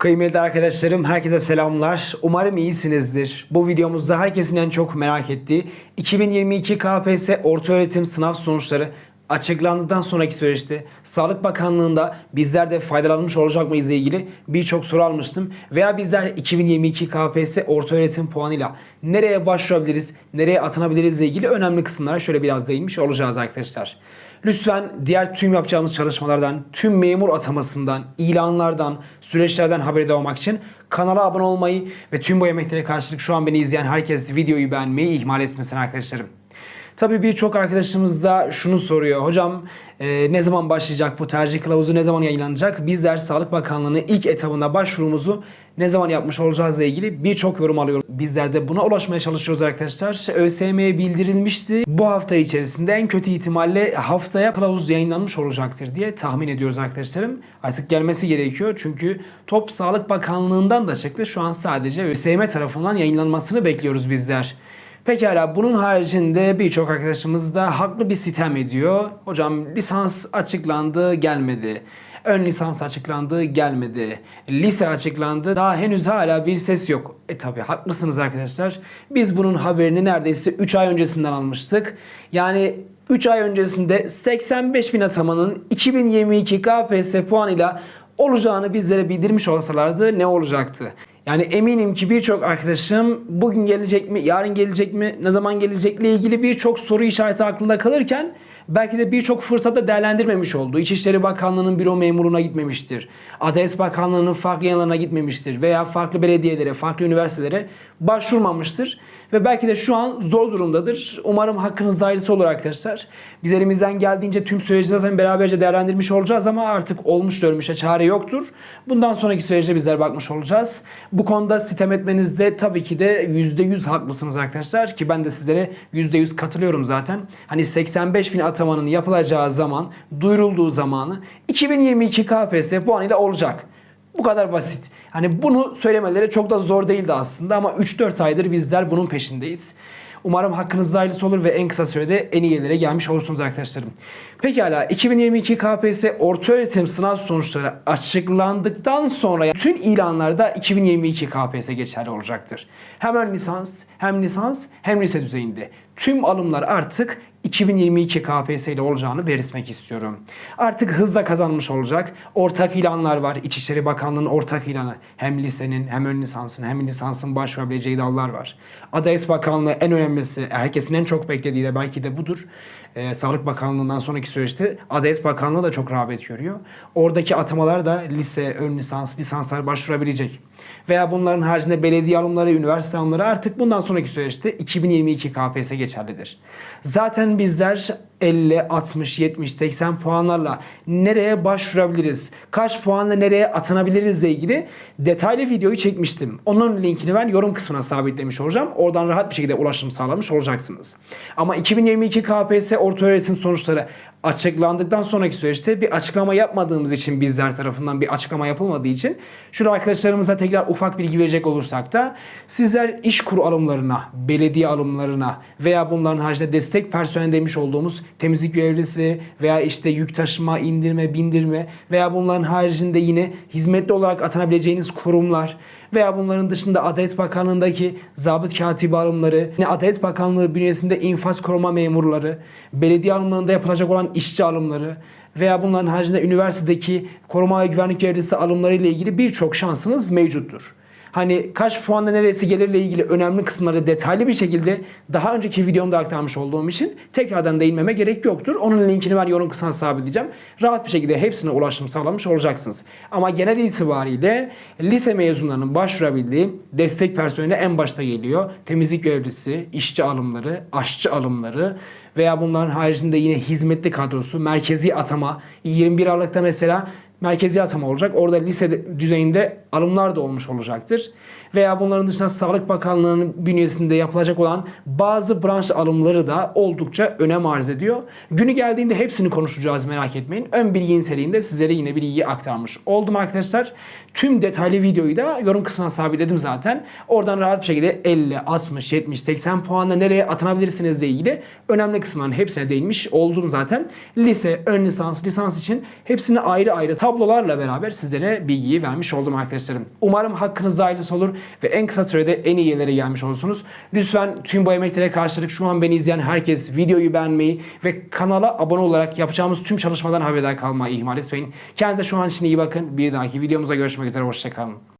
Kıymetli arkadaşlarım, herkese selamlar. Umarım iyisinizdir. Bu videomuzda herkesin en çok merak ettiği 2022 KPSS ortaöğretim sınav sonuçları açıklandıktan sonraki süreçte Sağlık Bakanlığı'nda bizler de faydalanmış olacak mıyız ile ilgili birçok soru almıştım. Veya bizler 2022 KPSS ortaöğretim puanıyla nereye başvurabiliriz, nereye atanabiliriz ile ilgili önemli kısımlara şöyle biraz değinmiş olacağız arkadaşlar. Lütfen diğer tüm yapacağımız çalışmalardan, tüm memur atamasından, ilanlardan, süreçlerden haberdar olmak için kanala abone olmayı ve tüm bu emeklere karşılık şu an beni izleyen herkes videoyu beğenmeyi ihmal etmesin arkadaşlarım. Tabii birçok arkadaşımız da şunu soruyor. Hocam e, ne zaman başlayacak bu tercih kılavuzu ne zaman yayınlanacak? Bizler Sağlık Bakanlığı'nın ilk etabında başvurumuzu ne zaman yapmış olacağızla ilgili birçok yorum alıyorum. Bizler de buna ulaşmaya çalışıyoruz arkadaşlar. ÖSYM'ye bildirilmişti. Bu hafta içerisinde en kötü ihtimalle haftaya kılavuz yayınlanmış olacaktır diye tahmin ediyoruz arkadaşlarım. Artık gelmesi gerekiyor çünkü Top Sağlık Bakanlığı'ndan da çıktı. Şu an sadece ÖSYM tarafından yayınlanmasını bekliyoruz bizler. Pekala bunun haricinde birçok arkadaşımız da haklı bir sitem ediyor. Hocam lisans açıklandı gelmedi. Ön lisans açıklandı gelmedi. Lise açıklandı daha henüz hala bir ses yok. E tabi haklısınız arkadaşlar. Biz bunun haberini neredeyse 3 ay öncesinden almıştık. Yani 3 ay öncesinde 85 bin atamanın 2022 KPSS puanıyla olacağını bizlere bildirmiş olsalardı ne olacaktı? Yani eminim ki birçok arkadaşım bugün gelecek mi, yarın gelecek mi, ne zaman gelecekle ilgili birçok soru işareti aklında kalırken belki de birçok fırsatta değerlendirmemiş oldu. İçişleri Bakanlığı'nın büro memuruna gitmemiştir. Adalet Bakanlığı'nın farklı yanlarına gitmemiştir. Veya farklı belediyelere, farklı üniversitelere başvurmamıştır. Ve belki de şu an zor durumdadır. Umarım hakkınız hayırlısı olur arkadaşlar. Biz elimizden geldiğince tüm süreci zaten beraberce değerlendirmiş olacağız ama artık olmuş ölmüşe çare yoktur. Bundan sonraki süreçte bizler bakmış olacağız. Bu konuda sitem etmenizde tabii ki de %100 haklısınız arkadaşlar. Ki ben de sizlere %100 katılıyorum zaten. Hani 85 bin atamanın yapılacağı zaman, duyurulduğu zamanı 2022 KPSS puanıyla olacak. Bu kadar basit. Hani bunu söylemeleri çok da zor değildi aslında ama 3-4 aydır bizler bunun peşindeyiz. Umarım hakkınızda hayırlısı olur ve en kısa sürede en iyi yerlere gelmiş olursunuz arkadaşlarım. Pekala 2022 KPSS ortaöğretim sınav sonuçları açıklandıktan sonra bütün ilanlarda 2022 KPSS geçerli olacaktır. Hem lisans hem lisans hem lise düzeyinde. Tüm alımlar artık 2022 KPSS ile olacağını belirtmek istiyorum. Artık hızla kazanmış olacak. Ortak ilanlar var. İçişleri Bakanlığı'nın ortak ilanı. Hem lisenin hem ön lisansın hem lisansın başvurabileceği dallar var. Adalet Bakanlığı en önemlisi, herkesin en çok beklediği de belki de budur. Ee, Sağlık Bakanlığı'ndan sonraki süreçte Adalet Bakanlığı da çok rağbet görüyor. Oradaki atamalar da lise, ön lisans, lisanslar başvurabilecek. Veya bunların haricinde belediye alımları, üniversite alımları artık bundan sonraki süreçte 2022 KPSS geçerlidir. Zaten bizler 50, 60, 70, 80 puanlarla nereye başvurabiliriz? Kaç puanla nereye atanabiliriz ile ilgili detaylı videoyu çekmiştim. Onun linkini ben yorum kısmına sabitlemiş olacağım. Oradan rahat bir şekilde ulaşım sağlamış olacaksınız. Ama 2022 KPSS ortaöğretim sonuçları açıklandıktan sonraki süreçte bir açıklama yapmadığımız için bizler tarafından bir açıklama yapılmadığı için şurada arkadaşlarımıza tekrar ufak bilgi verecek olursak da sizler iş kur alımlarına, belediye alımlarına veya bunların haricinde destek personel demiş olduğumuz temizlik görevlisi veya işte yük taşıma, indirme, bindirme veya bunların haricinde yine hizmetli olarak atanabileceğiniz kurumlar veya bunların dışında Adalet Bakanlığı'ndaki zabıt katibi alımları, yine Adalet Bakanlığı bünyesinde infaz koruma memurları, belediye alımlarında yapılacak olan işçi alımları veya bunların haricinde üniversitedeki koruma ve güvenlik görevlisi alımları ile ilgili birçok şansınız mevcuttur. Hani kaç puanla neresi gelirle ilgili önemli kısımları detaylı bir şekilde daha önceki videomda aktarmış olduğum için tekrardan değinmeme gerek yoktur. Onun linkini ben yorum kısmına sabitleyeceğim. Rahat bir şekilde hepsine ulaşım sağlamış olacaksınız. Ama genel itibariyle lise mezunlarının başvurabildiği destek personeli en başta geliyor. Temizlik görevlisi, işçi alımları, aşçı alımları veya bunların haricinde yine hizmetli kadrosu, merkezi atama. 21 Aralık'ta mesela merkezi atama olacak. Orada lise düzeyinde alımlar da olmuş olacaktır. Veya bunların dışında Sağlık Bakanlığı'nın bünyesinde yapılacak olan bazı branş alımları da oldukça önem arz ediyor. Günü geldiğinde hepsini konuşacağız merak etmeyin. Ön bilgi niteliğinde sizlere yine bilgiyi aktarmış oldum arkadaşlar. Tüm detaylı videoyu da yorum kısmına sabitledim zaten. Oradan rahat bir şekilde 50, 60, 70, 80 puanla nereye atanabilirsiniz ile ilgili önemli kısımların hepsine değinmiş oldum zaten. Lise, ön lisans, lisans için hepsini ayrı ayrı tablolarla beraber sizlere bilgiyi vermiş oldum arkadaşlar. Kardeşlerim. Umarım hakkınızda hayırlısı olur ve en kısa sürede en iyi yerlere gelmiş olursunuz. Lütfen tüm bu emeklere karşılık şu an beni izleyen herkes videoyu beğenmeyi ve kanala abone olarak yapacağımız tüm çalışmadan haberdar kalmayı ihmal etmeyin. Kendinize şu an için iyi bakın. Bir dahaki videomuzda görüşmek üzere. Hoşçakalın.